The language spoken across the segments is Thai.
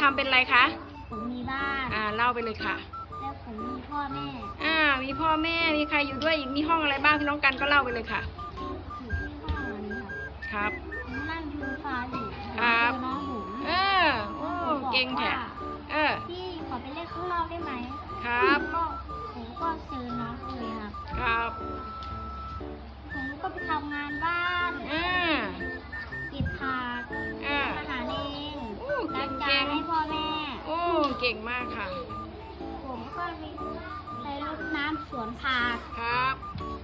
ทำเป็นอะไรคะ ผมมีบ้าน อ่าเล่าไปเลยค่ะ แล้วผมมีพ่อแม่ อ่า มีพ่อแม่ มีใครอยู่ด้วยอีก มีห้องอะไรบ้างพี่น้องกันก็เล่าไปเลยค่ะ อยู่ที่ห้องนี้ครับครับ ผมนั่งดูฟ้าอยู่ผมครับเจอน้องผมเออ โอ้ ผมบอกเก่งแท้ว่าเออ พี่ขอไปเล่นข้างนอกได้ไหมครับ ก็ผมก็เจอน้องเลยครับ ครับ ผมก็ไปทำงานบ้า ก่งมากค่ะ ผมก็มีไปรดน้ำสวนผัก ครับ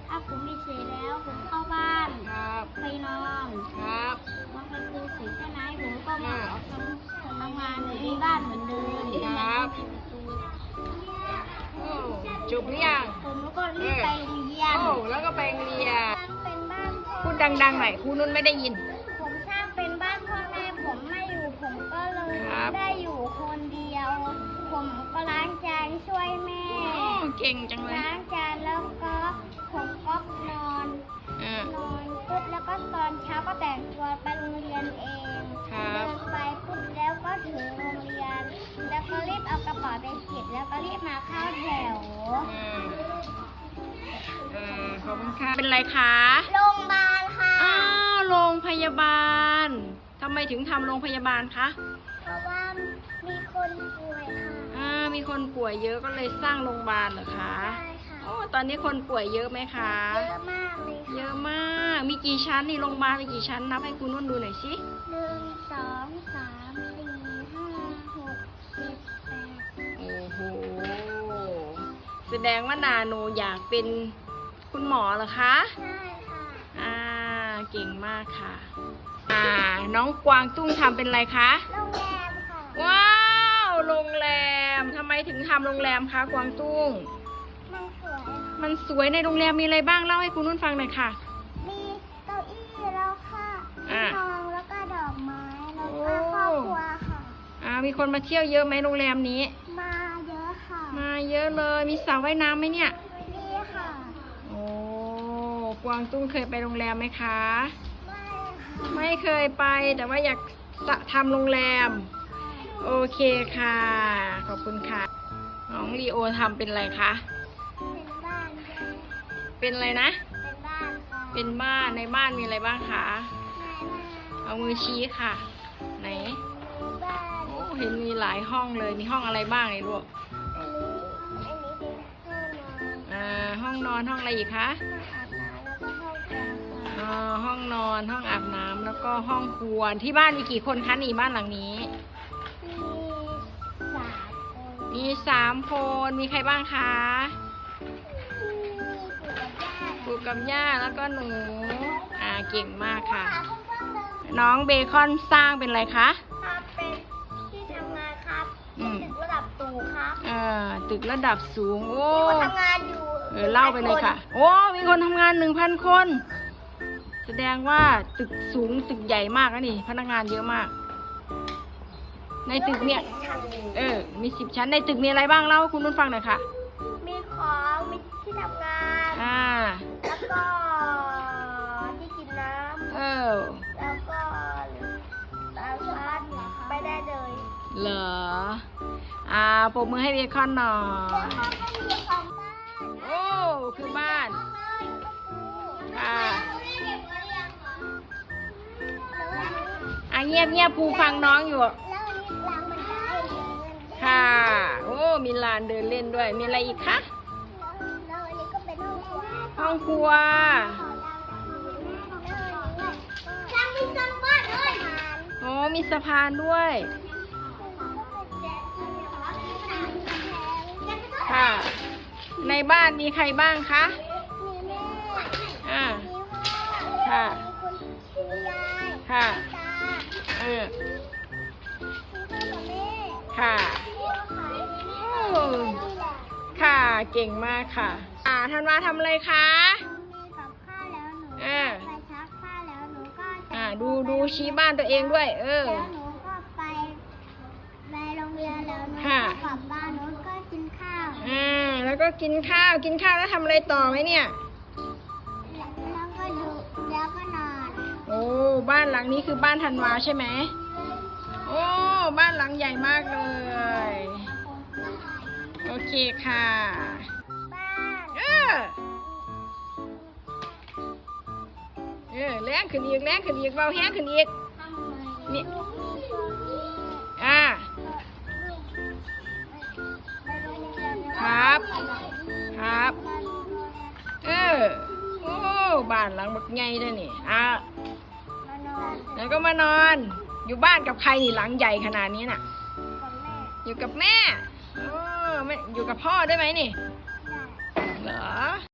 ถ้าผมมีเสร็จแล้วผมเข้าบ้าน ครับ ไปนอนครับวันกลางคืนเสร็จแค่ไหนผมก็มาออกทำทำงานอยู่ที่บ้านเหมือนเดิมครับโอ้จบหรือยังผมก็รีบไปโรงเรียนโอ้แล้วก็ไปโรงเรียนสร้างเป็นบ้านพ่อพูดดังๆหน่อยครูนุ่นไม่ได้ยิน ช่วยแม่โอ้เก่งจังเลยล้างจานแล้วก็ผมก็นอนอ่านอนปุ๊บแล้วก็ตอนเช้าก็แต่งตัวไปโรงเรียนเองครับ เดินไปปุ๊บแล้วก็ถึงโรงเรียน แล้วก็รีบเอากระเป๋าไปเก็บแล้วก็รีบมาเข้าแถวอ่าเออขอบคุณค่ะ เป็นไรคะ โรงพยาบาลค่ะ อ้าว โรงพยาบาล ทำไมถึงทำโรงพยาบาลคะ เพราะว่ามีคนป่วยค่ะอ่า มีคนป่วยเยอะก็เลยสร้างโรงพยาบาลเหรอคะใช่ค่ะโอ้ตอนนี้คนป่วยเยอะไหมคะ เยอะมากเลยเยค่ะอะมาก มีกี่ชั้นนี่โรงพยาบาลมีกี่ชั้นนับให้คุณนุ่นดูหน่อยสิ หนึ่งสองสามสี่ห้าหกเจ็ดแปดโอ้โห แสดงว่านาโนอยากเป็นคุณหมอเหรอคะ ใช่ค่ะอ่า เก่งมากค่ะ อ่า น้องกวางตุ้งทำเป็นอะไรคะ โรงแรมค่ะว้าว โรงแรมทำไมถึงทำโรงแรมคะกวางตุ้ง มันสวยค่ะมันสวยในโรงแรมมีอะไรบ้างเล่าให้คุณนุ่นฟังหน่อยค่ะ มีเก้าอี้แล้วค่ะอ่าทองแล้วก็ดอกไม้แล้วโอ้ ก็ครอบครัวค่ะ อ่ามีคนมาเที่ยวเยอะไหมโรงแรมนี้ มาเยอะค่ะมาเยอะเลยมีสระว่ายน้ำไหมเนี่ยนี่ค่ะโอ้กวางตุ้งเคยไปโรงแรมไหมคะ ไม่ค่ะไม่เคยไปแต่ว่าอยากจะทำโรงแรม โอเคค่ะ ขอบคุณค่ะ น้องลีโอทำเป็นอะไรคะ เป็นบ้านค่ะ เป็นอะไรนะ เป็นบ้านค่ะเป็นบ้านในบ้านมีอะไรบ้างคะแม่บ้านเอามือชี้ค่ะ ไหน บ้าน โอ้เห็นมีหลายห้องเลย มีห้องอะไรบ้างเนี่ยลูกอันนี้ อันนี้เป็นห้องนอน อ่าห้องนอนห้องอะไรอีกคะ ห้องอาบน้ำแล้วก็ห้องครัวค่ะอ่าห้องนอนห้องอาบน้ำแล้วก็ห้องครัวที่บ้านมีกี่คนคะนี่บ้านหลังนี้ มีสามคนมีสามคน มีใครบ้างคะมีปู่กับย่าปู่กับย่าแล้วก็หนู อ่า เก่งมากค่ะ น้องเบคอนสร้างเป็นอะไรคะ ครับเป็นที่ทำงานครับอืม ตึกระดับสูงครับเอ่อตึกระดับสูง โอ้ มีคนทำงานอยู่เออเล่าไปเลยค่ะ โอ้ มีคนทำงานหนึ่งพันคน แสดงว่าตึกสูงตึกใหญ่มากนะนี่ พนักงานเยอะมาก ในตึกเนี่ย เออ มีสิบชั้น ในตึกมีอะไรบ้างเล่าให้คุณนุ่นฟังหน่อยค่ะ มีของ มีที่ทำงาน อ่า แล้วก็ที่กินน้เออำ แล้วก็สามารถไปได้เลยเหรอ อ่าปรบมือให้เบคอนหน่อยแล้วก็มีของบ้านโอ้ คือบ้าน อ่า อะเงียบเงียบภูฟังน้องอยู่านเดินเล่นด้วย มีอะไรอีกคะ แล้วอันนี้ก็เป็นห้องครัวห้องครัว ช่างมีสังบ้านเลยโอ้มีสะพานด้วย ค่ะ ในบ้านมีใครบ้างคะมีแม่อ่ามีพ่อค่ะ เก่งมากค่ะ อ่าธันวาทำอะไรคะมีกับข้าวแล้วหนูอ่าไปชักผ้าแล้วหนูก็จะอ่าดูดูชี้บ้านตัวเองด้วย เออ แล้วหนูก็ไปไปโรงเรียนแล้วหนูค่ะก็กลับบ้านหนูก็กินข้าวอ่าแล้วก็กินข้าวกินข้าวแล้วทำอะไรต่อไหมเนี่ย แล้วก็ดูแล้วก็นอนโอ้บ้านหลังนี้คือบ้านธันวาใช่ไหมโอ้บ้านหลังลังใหญ่มากเลย โอเคค่ะบ้านเออเออแรงขึ้นอีกแรงขึ้นอีกเบาแห้งขึ้นอีกนี่อ่าครับ ครับ เออโอ้บ้านหลังบักใหญ่เลยนี่อะมานอนแล้วก็มานอน อยู่บ้านกับใครนี่หลังใหญ่ขนาดนี้น่ะกับแม่อยู่กับแม่โอ้ ไม่อยู่กับพ่อได้ไหมนี่ เหรอ